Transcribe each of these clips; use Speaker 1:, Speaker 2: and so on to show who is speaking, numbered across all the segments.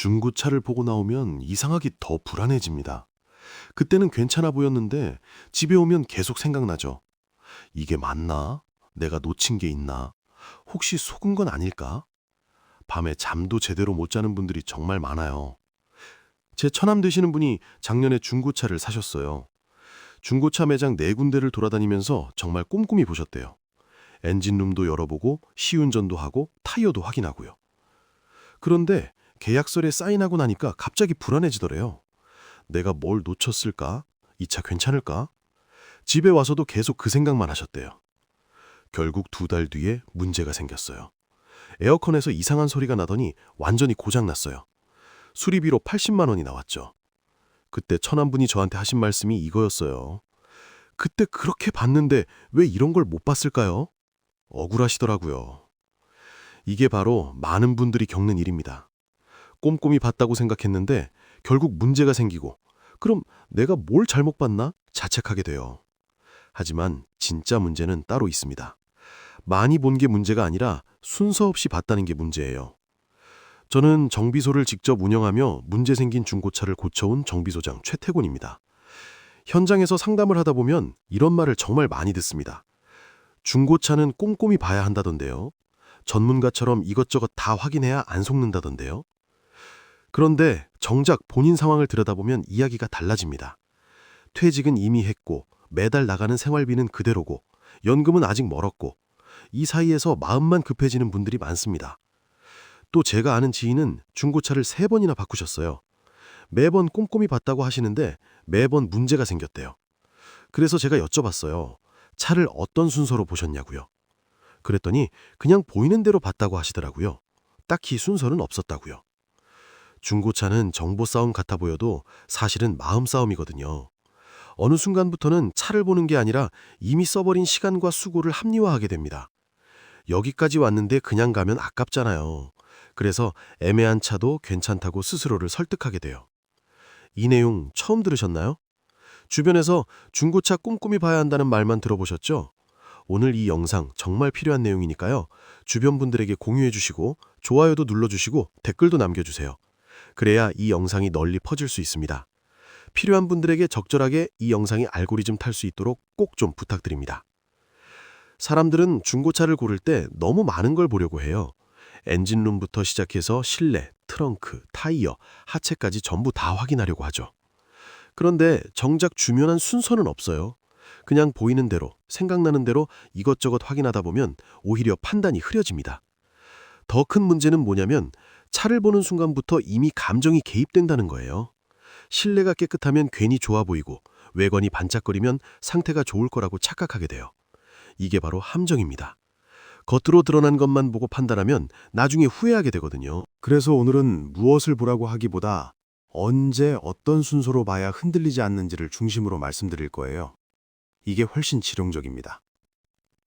Speaker 1: 중고차를 보고 나오면 이상하게 더 불안해집니다. 그때는 괜찮아 보였는데 집에 오면 계속 생각나죠. 이게 맞나? 내가 놓친 게 있나? 혹시 속은 건 아닐까? 밤에 잠도 제대로 못 자는 분들이 정말 많아요. 제 처남 되시는 분이 작년에 중고차를 사셨어요. 중고차 매장 네 군데를 돌아다니면서 정말 꼼꼼히 보셨대요. 엔진룸도 열어보고 시운전도 하고 타이어도 확인하고요. 그런데 계약서에 사인하고 나니까 갑자기 불안해지더래요. 내가 뭘 놓쳤을까? 이 차 괜찮을까? 집에 와서도 계속 그 생각만 하셨대요. 결국 두 달 뒤에 문제가 생겼어요. 에어컨에서 이상한 소리가 나더니 완전히 고장났어요. 수리비로 80만 원이 나왔죠. 그때 천안분이 저한테 하신 말씀이 이거였어요. 그때 그렇게 봤는데 왜 이런 걸 못 봤을까요? 억울하시더라고요. 이게 바로 많은 분들이 겪는 일입니다. 꼼꼼히 봤다고 생각했는데 결국 문제가 생기고 그럼 내가 뭘 잘못 봤나 자책하게 돼요. 하지만 진짜 문제는 따로 있습니다. 많이 본 게 문제가 아니라 순서 없이 봤다는 게 문제예요. 저는 정비소를 직접 운영하며 문제 생긴 중고차를 고쳐온 정비소장 최태곤입니다. 현장에서 상담을 하다 보면 이런 말을 정말 많이 듣습니다. 중고차는 꼼꼼히 봐야 한다던데요. 전문가처럼 이것저것 다 확인해야 안 속는다던데요. 그런데 정작 본인 상황을 들여다보면 이야기가 달라집니다. 퇴직은 이미 했고 매달 나가는 생활비는 그대로고 연금은 아직 멀었고 이 사이에서 마음만 급해지는 분들이 많습니다. 또 제가 아는 지인은 중고차를 세 번이나 바꾸셨어요. 매번 꼼꼼히 봤다고 하시는데 매번 문제가 생겼대요. 그래서 제가 여쭤봤어요. 차를 어떤 순서로 보셨냐고요. 그랬더니 그냥 보이는 대로 봤다고 하시더라고요. 딱히 순서는 없었다고요. 중고차는 정보 싸움 같아 보여도 사실은 마음 싸움이거든요. 어느 순간부터는 차를 보는 게 아니라 이미 써버린 시간과 수고를 합리화하게 됩니다. 여기까지 왔는데 그냥 가면 아깝잖아요. 그래서 애매한 차도 괜찮다고 스스로를 설득하게 돼요. 이 내용 처음 들으셨나요? 주변에서 중고차 꼼꼼히 봐야 한다는 말만 들어보셨죠? 오늘 이 영상 정말 필요한 내용이니까요. 주변 분들에게 공유해 주시고 좋아요도 눌러 주시고 댓글도 남겨 주세요. 그래야 이 영상이 널리 퍼질 수 있습니다. 필요한 분들에게 적절하게 이 영상이 알고리즘 탈 수 있도록 꼭 좀 부탁드립니다. 사람들은 중고차를 고를 때 너무 많은 걸 보려고 해요. 엔진룸부터 시작해서 실내, 트렁크, 타이어, 하체까지 전부 다 확인하려고 하죠. 그런데 정작 중요한 순서는 없어요. 그냥 보이는 대로, 생각나는 대로 이것저것 확인하다 보면 오히려 판단이 흐려집니다. 더 큰 문제는 뭐냐면 차를 보는 순간부터 이미 감정이 개입된다는 거예요. 실내가 깨끗하면 괜히 좋아 보이고 외관이 반짝거리면 상태가 좋을 거라고 착각하게 돼요. 이게 바로 함정입니다. 겉으로 드러난 것만 보고 판단하면 나중에 후회하게 되거든요.
Speaker 2: 그래서 오늘은 무엇을 보라고 하기보다 언제 어떤 순서로 봐야 흔들리지 않는지를 중심으로 말씀드릴 거예요. 이게 훨씬 실용적입니다.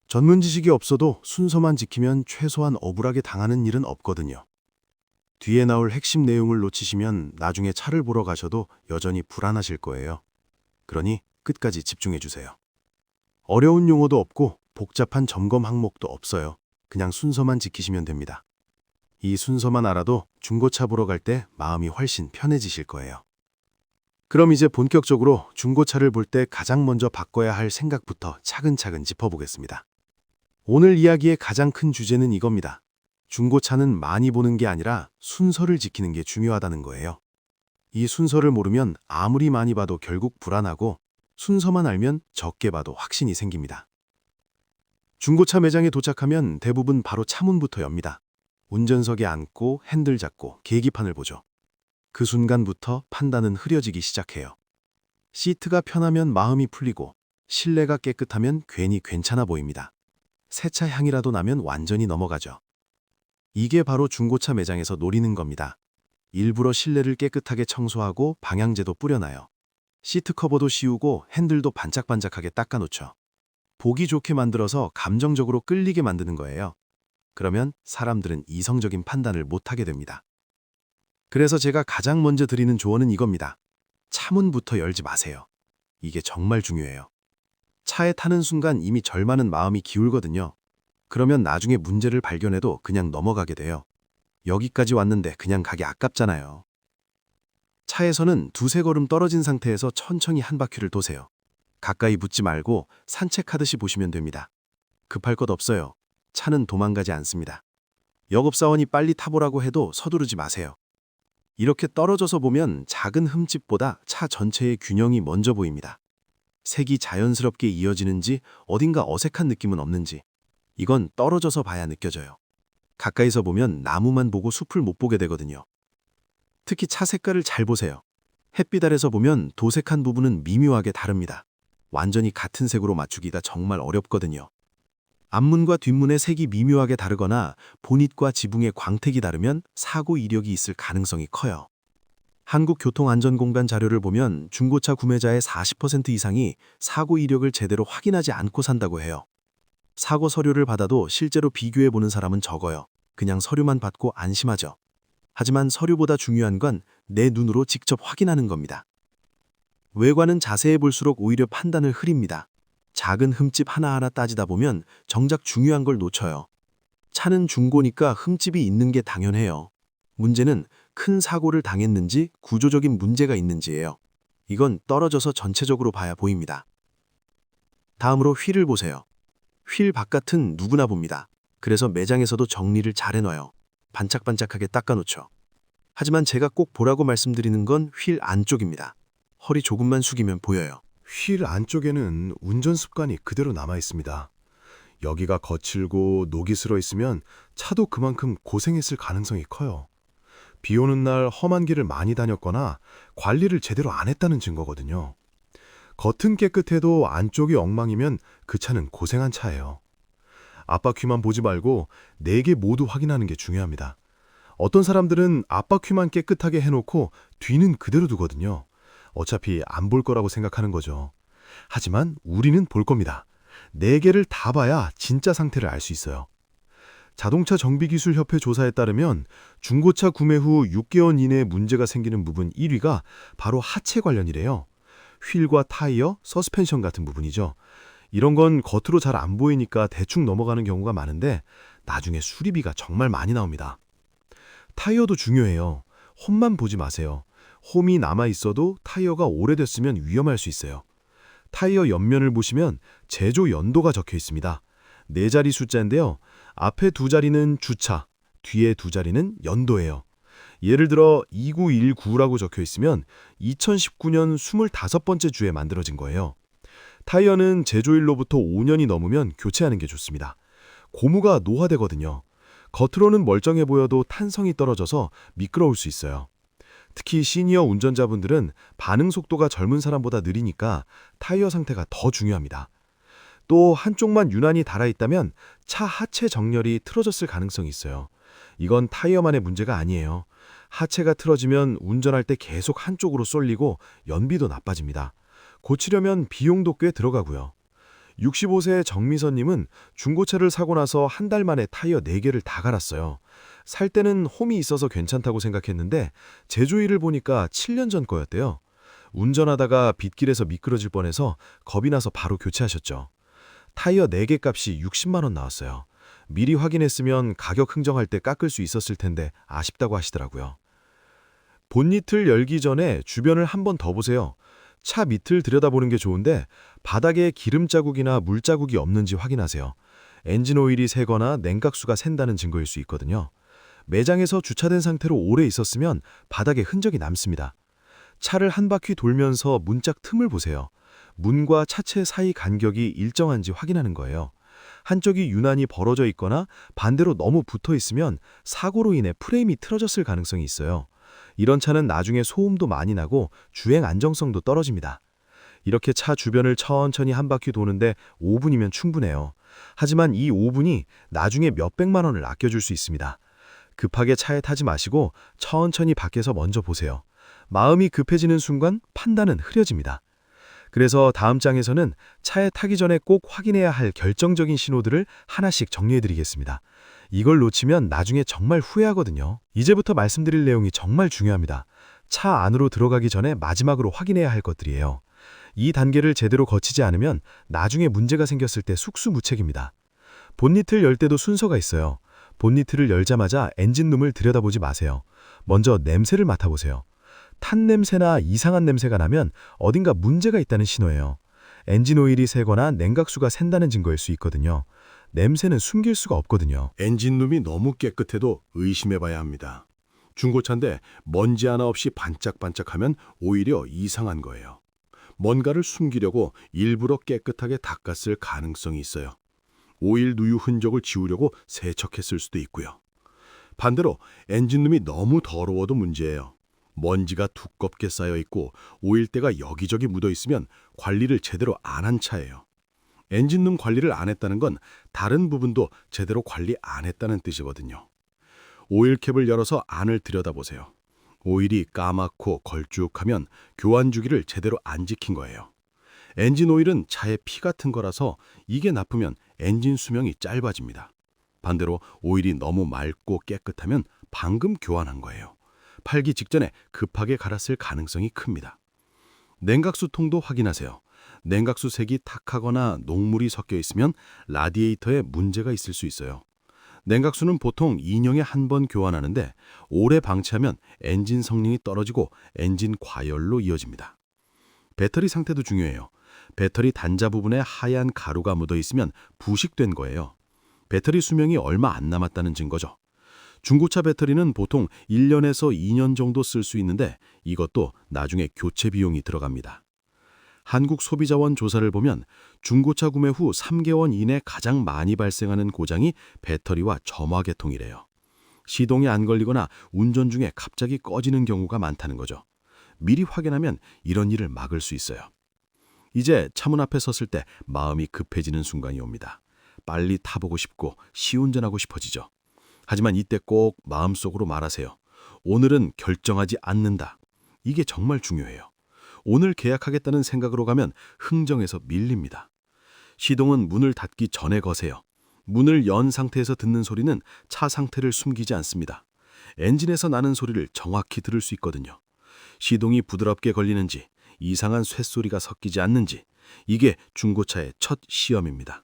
Speaker 2: 전문 지식이 없어도 순서만 지키면 최소한 억울하게 당하는 일은 없거든요. 뒤에 나올 핵심 내용을 놓치시면 나중에 차를 보러 가셔도 여전히 불안하실 거예요. 그러니 끝까지 집중해 주세요. 어려운 용어도 없고 복잡한 점검 항목도 없어요. 그냥 순서만 지키시면 됩니다. 이 순서만 알아도 중고차 보러 갈 때 마음이 훨씬 편해지실 거예요. 그럼 이제 본격적으로 중고차를 볼 때 가장 먼저 바꿔야 할 생각부터 차근차근 짚어보겠습니다. 오늘 이야기의 가장 큰 주제는 이겁니다. 중고차는 많이 보는 게 아니라 순서를 지키는 게 중요하다는 거예요. 이 순서를 모르면 아무리 많이 봐도 결국 불안하고 순서만 알면 적게 봐도 확신이 생깁니다. 중고차 매장에 도착하면 대부분 바로 차문부터 엽니다. 운전석에 앉고 핸들 잡고 계기판을 보죠. 그 순간부터 판단은 흐려지기 시작해요. 시트가 편하면 마음이 풀리고 실내가 깨끗하면 괜히 괜찮아 보입니다. 새차 향이라도 나면 완전히 넘어가죠. 이게 바로 중고차 매장에서 노리는 겁니다. 일부러 실내를 깨끗하게 청소하고 방향제도 뿌려놔요. 시트 커버도 씌우고 핸들도 반짝반짝하게 닦아놓죠. 보기 좋게 만들어서 감정적으로 끌리게 만드는 거예요. 그러면 사람들은 이성적인 판단을 못하게 됩니다. 그래서 제가 가장 먼저 드리는 조언은 이겁니다. 차문부터 열지 마세요. 이게 정말 중요해요. 차에 타는 순간 이미 절반은 마음이 기울거든요. 그러면 나중에 문제를 발견해도 그냥 넘어가게 돼요.
Speaker 1: 여기까지 왔는데 그냥 가기 아깝잖아요. 차에서는 두세 걸음 떨어진 상태에서 천천히 한 바퀴를 도세요. 가까이 붙지 말고 산책하듯이 보시면 됩니다. 급할 것 없어요. 차는 도망가지 않습니다. 영업사원이 빨리 타보라고 해도 서두르지 마세요. 이렇게 떨어져서 보면 작은 흠집보다 차 전체의 균형이 먼저 보입니다. 색이 자연스럽게 이어지는지 어딘가 어색한 느낌은 없는지 이건 떨어져서 봐야 느껴져요. 가까이서 보면 나무만 보고 숲을 못 보게 되거든요. 특히 차 색깔을 잘 보세요. 햇빛 아래서 보면 도색한 부분은 미묘하게 다릅니다. 완전히 같은 색으로 맞추기가 정말 어렵거든요. 앞문과 뒷문의 색이 미묘하게 다르거나 보닛과 지붕의 광택이 다르면 사고 이력이 있을 가능성이 커요. 한국교통안전공단 자료를 보면 중고차 구매자의 40% 이상이 사고 이력을 제대로 확인하지 않고 산다고 해요. 사고 서류를 받아도 실제로 비교해 보는 사람은 적어요. 그냥 서류만 받고 안심하죠. 하지만 서류보다 중요한 건 내 눈으로 직접 확인하는 겁니다. 외관은 자세히 볼수록 오히려 판단을 흐립니다. 작은 흠집 하나하나 따지다 보면 정작 중요한 걸 놓쳐요. 차는 중고니까 흠집이 있는 게 당연해요. 문제는 큰 사고를 당했는지 구조적인 문제가 있는지예요. 이건 떨어져서 전체적으로 봐야 보입니다. 다음으로 휠을 보세요. 휠 바깥은 누구나 봅니다. 그래서 매장에서도 정리를 잘 해놔요. 반짝반짝하게 닦아놓죠. 하지만 제가 꼭 보라고 말씀드리는 건 휠 안쪽입니다. 허리 조금만 숙이면 보여요.
Speaker 2: 휠 안쪽에는 운전 습관이 그대로 남아 있습니다. 여기가 거칠고 녹이 슬어 있으면 차도 그만큼 고생했을 가능성이 커요. 비 오는 날 험한 길을 많이 다녔거나 관리를 제대로 안 했다는 증거거든요. 겉은 깨끗해도 안쪽이 엉망이면 그 차는 고생한 차예요. 앞바퀴만 보지 말고 네 개 모두 확인하는 게 중요합니다. 어떤 사람들은 앞바퀴만 깨끗하게 해놓고 뒤는 그대로 두거든요. 어차피 안 볼 거라고 생각하는 거죠. 하지만 우리는 볼 겁니다. 네 개를 다 봐야 진짜 상태를 알 수 있어요. 자동차 정비기술협회 조사에 따르면 중고차 구매 후 6개월 이내에 문제가 생기는 부분 1위가 바로 하체 관련이래요. 휠과 타이어, 서스펜션 같은 부분이죠. 이런 건 겉으로 잘 안 보이니까 대충 넘어가는 경우가 많은데 나중에 수리비가 정말 많이 나옵니다. 타이어도 중요해요. 홈만 보지 마세요. 홈이 남아 있어도 타이어가 오래됐으면 위험할 수 있어요. 타이어 옆면을 보시면 제조 연도가 적혀 있습니다. 네 자리 숫자인데요. 앞에 두 자리는 주차, 뒤에 두 자리는 연도예요. 예를 들어 2919라고 적혀 있으면 2019년 25번째 주에 만들어진 거예요. 타이어는 제조일로부터 5년이 넘으면 교체하는 게 좋습니다. 고무가 노화되거든요. 겉으로는 멀쩡해 보여도 탄성이 떨어져서 미끄러울 수 있어요. 특히 시니어 운전자분들은 반응 속도가 젊은 사람보다 느리니까 타이어 상태가 더 중요합니다. 또 한쪽만 유난히 닳아있다면 차 하체 정렬이 틀어졌을 가능성이 있어요. 이건 타이어만의 문제가 아니에요. 하체가 틀어지면 운전할 때 계속 한쪽으로 쏠리고 연비도 나빠집니다. 고치려면 비용도 꽤 들어가고요. 65세 정미선님은 중고차를 사고 나서 한 달 만에 타이어 4개를 다 갈았어요. 살 때는 홈이 있어서 괜찮다고 생각했는데 제조일을 보니까 7년 전 거였대요. 운전하다가 빗길에서 미끄러질 뻔해서 겁이 나서 바로 교체하셨죠. 타이어 4개 값이 60만 원 나왔어요. 미리 확인했으면 가격 흥정할 때 깎을 수 있었을 텐데 아쉽다고 하시더라고요. 본니트를 열기 전에 주변을 한 번 더 보세요. 차 밑을 들여다보는 게 좋은데 바닥에 기름 자국이나 물 자국이 없는지 확인하세요. 엔진 오일이 새거나 냉각수가 샌다는 증거일 수 있거든요. 매장에서 주차된 상태로 오래 있었으면 바닥에 흔적이 남습니다. 차를 한 바퀴 돌면서 문짝 틈을 보세요. 문과 차체 사이 간격이 일정한지 확인하는 거예요. 한쪽이 유난히 벌어져 있거나 반대로 너무 붙어 있으면 사고로 인해 프레임이 틀어졌을 가능성이 있어요. 이런 차는 나중에 소음도 많이 나고 주행 안정성도 떨어집니다. 이렇게 차 주변을 천천히 한 바퀴 도는데 5분이면 충분해요. 하지만 이 5분이 나중에 몇백만 원을 아껴줄 수 있습니다. 급하게 차에 타지 마시고 천천히 밖에서 먼저 보세요. 마음이 급해지는 순간 판단은 흐려집니다. 그래서 다음 장에서는 차에 타기 전에 꼭 확인해야 할 결정적인 신호들을 하나씩 정리해 드리겠습니다. 이걸 놓치면 나중에 정말 후회하거든요. 이제부터 말씀드릴 내용이 정말 중요합니다. 차 안으로 들어가기 전에 마지막으로 확인해야 할 것들이에요. 이 단계를 제대로 거치지 않으면 나중에 문제가 생겼을 때 숙수무책입니다. 본니트를 열 때도 순서가 있어요.
Speaker 3: 본니트를 열자마자 엔진룸을 들여다보지 마세요. 먼저 냄새를 맡아보세요. 탄 냄새나 이상한 냄새가 나면 어딘가 문제가 있다는 신호예요. 엔진 오일이 새거나 냉각수가 샌다는 증거일 수 있거든요. 냄새는 숨길 수가 없거든요.
Speaker 1: 엔진룸이 너무 깨끗해도 의심해봐야 합니다. 중고차인데 먼지 하나 없이 반짝반짝하면 오히려 이상한 거예요. 뭔가를 숨기려고 일부러 깨끗하게 닦았을 가능성이 있어요. 오일 누유 흔적을 지우려고 세척했을 수도 있고요. 반대로 엔진룸이 너무 더러워도 문제예요. 먼지가 두껍게 쌓여 있고 오일대가 여기저기 묻어 있으면 관리를 제대로 안 한 차예요. 엔진룸 관리를 안 했다는 건 다른 부분도 제대로 관리 안 했다는 뜻이거든요. 오일캡을 열어서 안을 들여다보세요. 오일이 까맣고 걸쭉하면 교환 주기를 제대로 안 지킨 거예요. 엔진 오일은 차의 피 같은 거라서 이게 나쁘면 엔진 수명이 짧아집니다. 반대로 오일이 너무 맑고 깨끗하면 방금 교환한 거예요. 팔기 직전에 급하게 갈았을 가능성이 큽니다. 냉각수 통도 확인하세요. 냉각수 색이 탁하거나 녹물이 섞여 있으면 라디에이터에 문제가 있을 수 있어요. 냉각수는 보통 2년에 한 번 교환하는데 오래 방치하면 엔진 성능이 떨어지고 엔진 과열로 이어집니다. 배터리 상태도 중요해요. 배터리 단자 부분에 하얀 가루가 묻어 있으면 부식된 거예요. 배터리 수명이 얼마 안 남았다는 증거죠. 중고차 배터리는 보통 1년에서 2년 정도 쓸 수 있는데 이것도 나중에 교체 비용이 들어갑니다. 한국소비자원 조사를 보면 중고차 구매 후 3개월 이내 가장 많이 발생하는 고장이 배터리와 점화 계통이래요. 시동이 안 걸리거나 운전 중에 갑자기 꺼지는 경우가 많다는 거죠. 미리 확인하면 이런 일을 막을 수 있어요. 이제 차문 앞에 섰을 때 마음이 급해지는 순간이 옵니다. 빨리 타보고 싶고 시운전하고 싶어지죠. 하지만 이때 꼭 마음속으로 말하세요. 오늘은 결정하지 않는다. 이게 정말 중요해요. 오늘 계약하겠다는 생각으로 가면 흥정에서 밀립니다. 시동은 문을 닫기 전에 거세요. 문을 연 상태에서 듣는 소리는 차 상태를 숨기지 않습니다. 엔진에서 나는 소리를 정확히 들을 수 있거든요. 시동이 부드럽게 걸리는지, 이상한 쇳소리가 섞이지 않는지, 이게 중고차의 첫 시험입니다.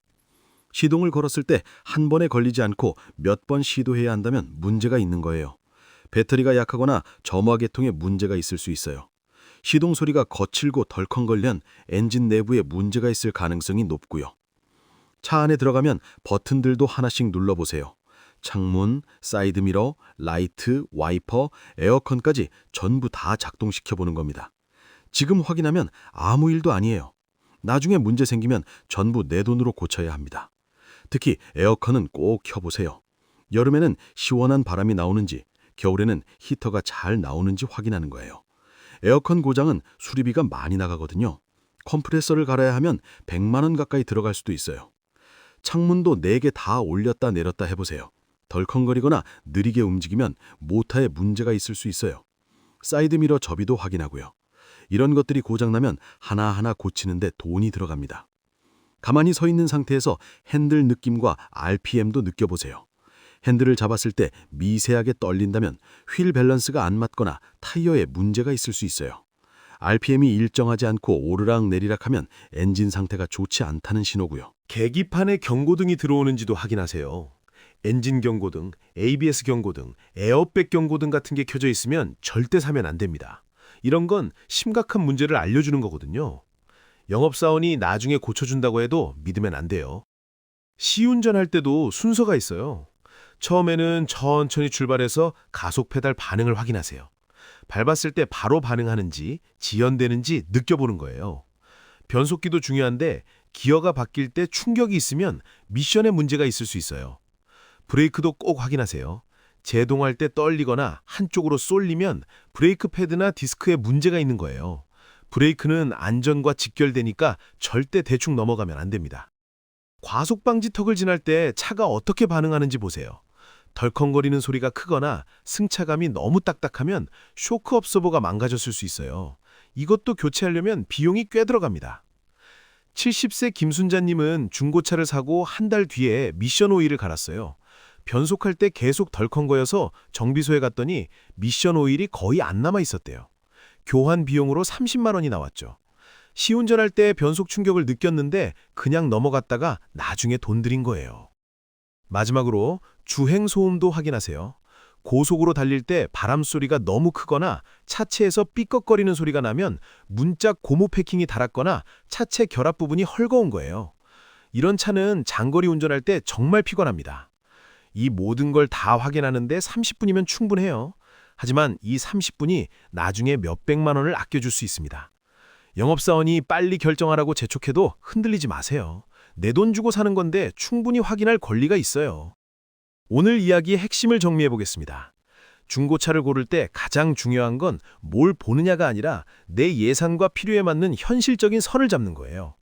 Speaker 1: 시동을 걸었을 때 한 번에 걸리지 않고 몇 번 시도해야 한다면 문제가 있는 거예요. 배터리가 약하거나 점화 계통에 문제가 있을 수 있어요. 시동 소리가 거칠고 덜컹거리면 엔진 내부에 문제가 있을 가능성이 높고요. 차 안에 들어가면 버튼들도 하나씩 눌러보세요. 창문, 사이드미러, 라이트, 와이퍼, 에어컨까지 전부 다 작동시켜 보는 겁니다. 지금 확인하면 아무 일도 아니에요. 나중에 문제 생기면 전부 내 돈으로 고쳐야 합니다. 특히 에어컨은 꼭 켜보세요. 여름에는 시원한 바람이 나오는지, 겨울에는 히터가 잘 나오는지 확인하는 거예요. 에어컨 고장은 수리비가 많이 나가거든요. 컴프레서를 갈아야 하면 100만 원 가까이 들어갈 수도 있어요. 창문도 4개 다 올렸다 내렸다 해보세요. 덜컹거리거나 느리게 움직이면 모터에 문제가 있을 수 있어요. 사이드미러 접이도 확인하고요. 이런 것들이 고장나면 하나하나 고치는데 돈이 들어갑니다. 가만히 서 있는 상태에서 핸들 느낌과 RPM도 느껴보세요. 핸들을 잡았을 때 미세하게 떨린다면 휠 밸런스가 안 맞거나 타이어에 문제가 있을 수 있어요. RPM이 일정하지 않고 오르락 내리락 하면 엔진 상태가 좋지 않다는 신호고요.
Speaker 2: 계기판에 경고등이 들어오는지도 확인하세요. 엔진 경고등, ABS 경고등, 에어백 경고등 같은 게 켜져 있으면 절대 사면 안 됩니다. 이런 건 심각한 문제를 알려주는 거거든요. 영업사원이 나중에 고쳐준다고 해도 믿으면 안 돼요. 시운전할 때도 순서가 있어요. 처음에는 천천히 출발해서 가속 페달 반응을 확인하세요. 밟았을 때 바로 반응하는지 지연되는지 느껴보는 거예요. 변속기도 중요한데 기어가 바뀔 때 충격이 있으면 미션에 문제가 있을 수 있어요. 브레이크도 꼭 확인하세요. 제동할 때 떨리거나 한쪽으로 쏠리면 브레이크 패드나 디스크에 문제가 있는 거예요. 브레이크는 안전과 직결되니까 절대 대충 넘어가면 안 됩니다. 과속 방지 턱을 지날 때 차가 어떻게 반응하는지 보세요. 덜컹거리는 소리가 크거나 승차감이 너무 딱딱하면 쇼크 업서버가 망가졌을 수 있어요. 이것도 교체하려면 비용이 꽤 들어갑니다. 70세 김순자님은 중고차를 사고 한 달 뒤에 미션 오일을 갈았어요. 변속할 때 계속 덜컹거려서 정비소에 갔더니 미션 오일이 거의 안 남아 있었대요. 교환 비용으로 30만 원이 나왔죠. 시운전할 때 변속 충격을 느꼈는데 그냥 넘어갔다가 나중에 돈 들인 거예요. 마지막으로
Speaker 4: 주행 소음도 확인하세요. 고속으로 달릴 때 바람 소리가 너무 크거나 차체에서 삐걱거리는 소리가 나면 문짝 고무 패킹이 닳았거나 차체 결합 부분이 헐거운 거예요. 이런 차는 장거리 운전할 때 정말 피곤합니다. 이 모든 걸 다 확인하는데 30분이면 충분해요. 하지만 이 30분이 나중에 몇백만 원을 아껴줄 수 있습니다. 영업사원이 빨리 결정하라고 재촉해도 흔들리지 마세요. 내 돈 주고 사는 건데 충분히 확인할 권리가 있어요. 오늘 이야기의 핵심을 정리해 보겠습니다. 중고차를 고를 때 가장 중요한 건 뭘 보느냐가 아니라 내 예산과 필요에 맞는 현실적인 선을 잡는 거예요.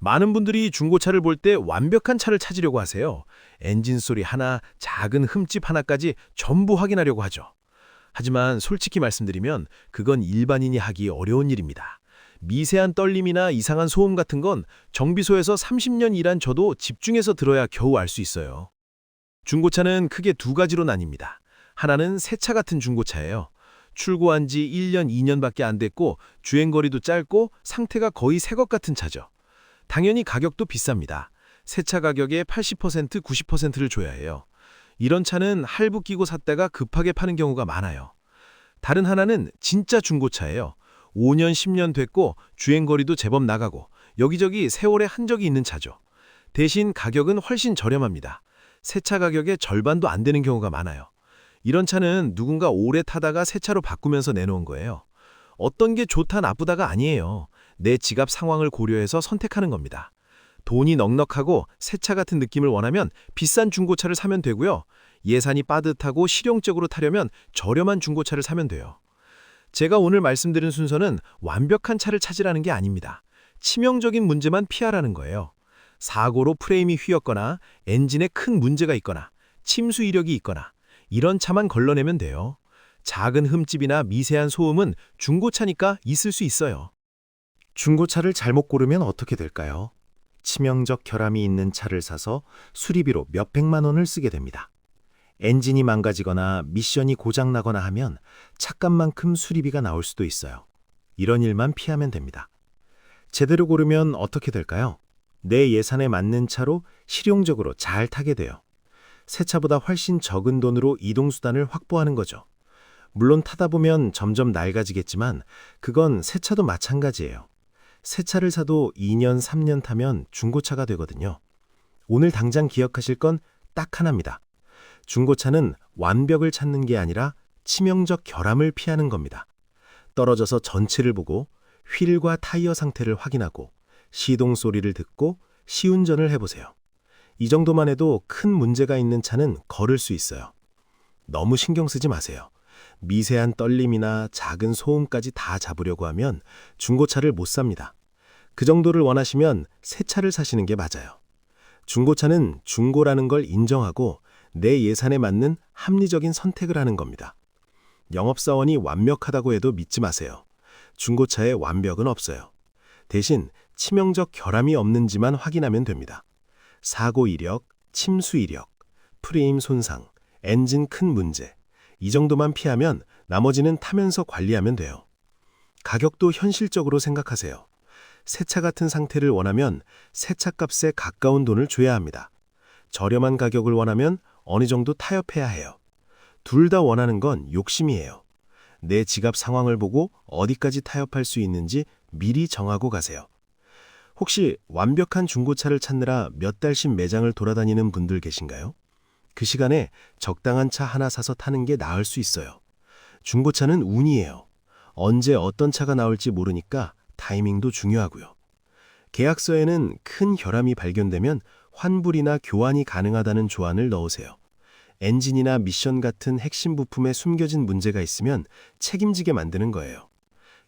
Speaker 4: 많은 분들이 중고차를 볼 때 완벽한 차를 찾으려고 하세요. 엔진 소리 하나, 작은 흠집 하나까지 전부 확인하려고 하죠. 하지만 솔직히 말씀드리면 그건 일반인이 하기 어려운 일입니다. 미세한 떨림이나 이상한 소음 같은 건 정비소에서 30년 일한 저도 집중해서 들어야 겨우 알 수 있어요. 중고차는 크게 두 가지로 나뉩니다. 하나는 새 차 같은 중고차예요. 출고한 지 1년, 2년밖에 안 됐고 주행거리도 짧고 상태가 거의 새 것 같은 차죠. 당연히 가격도 비쌉니다. 새 차 가격의 80%, 90%를 줘야 해요. 이런 차는 할부 끼고 샀다가 급하게 파는 경우가 많아요. 다른 하나는 진짜 중고차예요. 5년, 10년 됐고 주행거리도 제법 나가고 여기저기 세월의 흔적이 있는 차죠. 대신 가격은 훨씬 저렴합니다. 새차 가격의 절반도 안 되는 경우가 많아요. 이런 차는 누군가 오래 타다가 새 차로 바꾸면서 내놓은 거예요. 어떤 게 좋다 나쁘다가 아니에요. 내 지갑 상황을 고려해서 선택하는 겁니다. 돈이 넉넉하고 새 차 같은 느낌을 원하면 비싼 중고차를 사면 되고요. 예산이 빠듯하고 실용적으로 타려면 저렴한 중고차를 사면 돼요. 제가 오늘 말씀드린 순서는 완벽한 차를 찾으라는 게 아닙니다. 치명적인 문제만 피하라는 거예요. 사고로 프레임이 휘었거나 엔진에 큰 문제가 있거나 침수 이력이 있거나 이런 차만 걸러내면 돼요. 작은 흠집이나 미세한 소음은 중고차니까 있을 수 있어요.
Speaker 2: 중고차를 잘못 고르면 어떻게 될까요? 치명적 결함이 있는 차를 사서 수리비로 몇백만 원을 쓰게 됩니다. 엔진이 망가지거나 미션이 고장나거나 하면 차값만큼 수리비가 나올 수도 있어요. 이런 일만 피하면 됩니다. 제대로 고르면 어떻게 될까요? 내 예산에 맞는 차로 실용적으로 잘 타게 돼요. 새 차보다 훨씬 적은 돈으로 이동수단을 확보하는 거죠. 물론 타다 보면 점점 낡아지겠지만 그건 새 차도 마찬가지예요. 새 차를 사도 2년, 3년 타면 중고차가 되거든요. 오늘 당장 기억하실 건 딱 하나입니다. 중고차는 완벽을 찾는 게 아니라 치명적 결함을 피하는 겁니다. 떨어져서 전체를 보고 휠과 타이어 상태를 확인하고 시동 소리를 듣고 시운전을 해보세요. 이 정도만 해도 큰 문제가 있는 차는 걸을 수 있어요. 너무 신경 쓰지 마세요. 미세한 떨림이나 작은 소음까지 다 잡으려고 하면 중고차를 못 삽니다. 그 정도를 원하시면 새 차를 사시는 게 맞아요. 중고차는 중고라는 걸 인정하고 내 예산에 맞는 합리적인 선택을 하는 겁니다. 영업사원이 완벽하다고 해도 믿지 마세요. 중고차에 완벽은 없어요. 대신 치명적 결함이 없는지만 확인하면 됩니다. 사고 이력, 침수 이력, 프레임 손상, 엔진 큰 문제. 이 정도만 피하면 나머지는 타면서 관리하면 돼요. 가격도 현실적으로 생각하세요. 새차 같은 상태를 원하면 새차 값에 가까운 돈을 줘야 합니다. 저렴한 가격을 원하면 어느 정도 타협해야 해요. 둘 다 원하는 건 욕심이에요. 내 지갑 상황을 보고 어디까지 타협할 수 있는지 미리 정하고 가세요. 혹시 완벽한 중고차를 찾느라 몇 달씩 매장을 돌아다니는 분들 계신가요? 그 시간에 적당한 차 하나 사서 타는 게 나을 수 있어요. 중고차는 운이에요. 언제 어떤 차가 나올지 모르니까 타이밍도 중요하고요. 계약서에는 큰 결함이 발견되면 환불이나 교환이 가능하다는 조안을 넣으세요. 엔진이나 미션 같은 핵심 부품에 숨겨진 문제가 있으면 책임지게 만드는 거예요.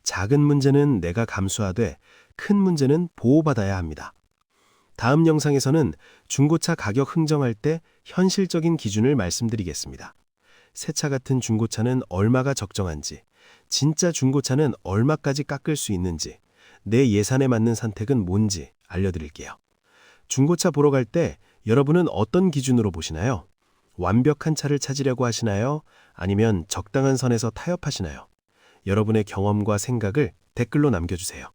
Speaker 2: 작은 문제는 내가 감수하되 큰 문제는 보호받아야 합니다. 다음 영상에서는 중고차 가격 흥정할 때 현실적인 기준을 말씀드리겠습니다. 새 차 같은 중고차는 얼마가 적정한지, 진짜 중고차는 얼마까지 깎을 수 있는지, 내 예산에 맞는 선택은 뭔지 알려드릴게요. 중고차 보러 갈 때 여러분은 어떤 기준으로 보시나요? 완벽한 차를 찾으려고 하시나요? 아니면 적당한 선에서 타협하시나요? 여러분의 경험과 생각을 댓글로 남겨주세요.